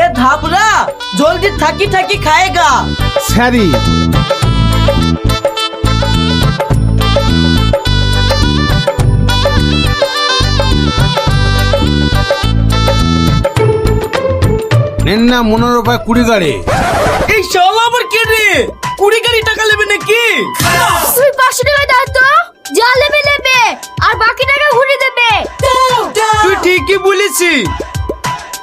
এ ধাপরা জলদি থাকি থাকি খাएगा স্যারি। নেন না মনের রূপায় কুড়ি গাড়ি। এই শালা আবার কে রে? কুড়ি গাড়ি টাকা নেবে নাকি? তুই পাঁচশো টাকা দাও তো যা নেবে নেবে আর বাকি টাকা ঘুরে দেবে। তুই ঠিকই বলেছি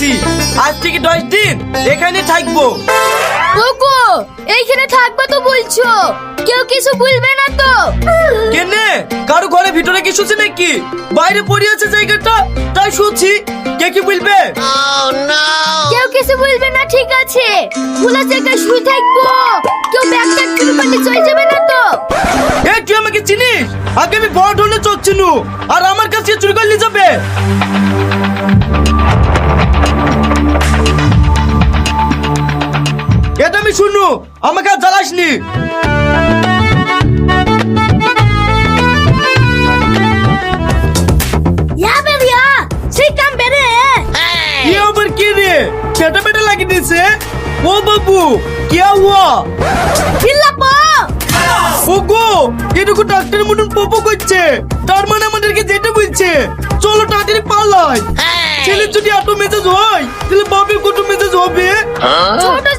গেছি আজ থেকে দশ দিন এখানে থাকব। ওগো এইখানে থাকবে তো বলছো। কেউ কিছু বলবে না তো। কেনে? কারও ঘরে ভিতরে কি শুছে নাকি? বাইরে পড়ে আছে জায়গাটা তাই শুছি কে কি বলবে? কেউ কিছু বলবে না ঠিক আছে। খোলা জায়গায় শুয়ে থাকব। কেউ ব্যাগ ট্যাগ চুরি করলে চলে যাবে না তো। এ তুই আমাকে চিনিস? আগে আমি বড় ঢোলে চড়ছিল আর আমার কাছে চুরি করলে যাবে এটা আমি শুনু আমাকে আর জ্বালাসনি। পেটা পেটা লাগিয়ে দিয়েছে ও বাবু কে হুয়া? চিল্লাপো ওগো এটুকু ডাক্তার মতন পপো করছে। তার মানে আমাদেরকে যেটা বলছে চলো তাড়াতাড়ি পালাই। ছেলের যদি এত মেজাজ হয় তাহলে বাপের কত মেজাজ হবে? ছোট ছেলে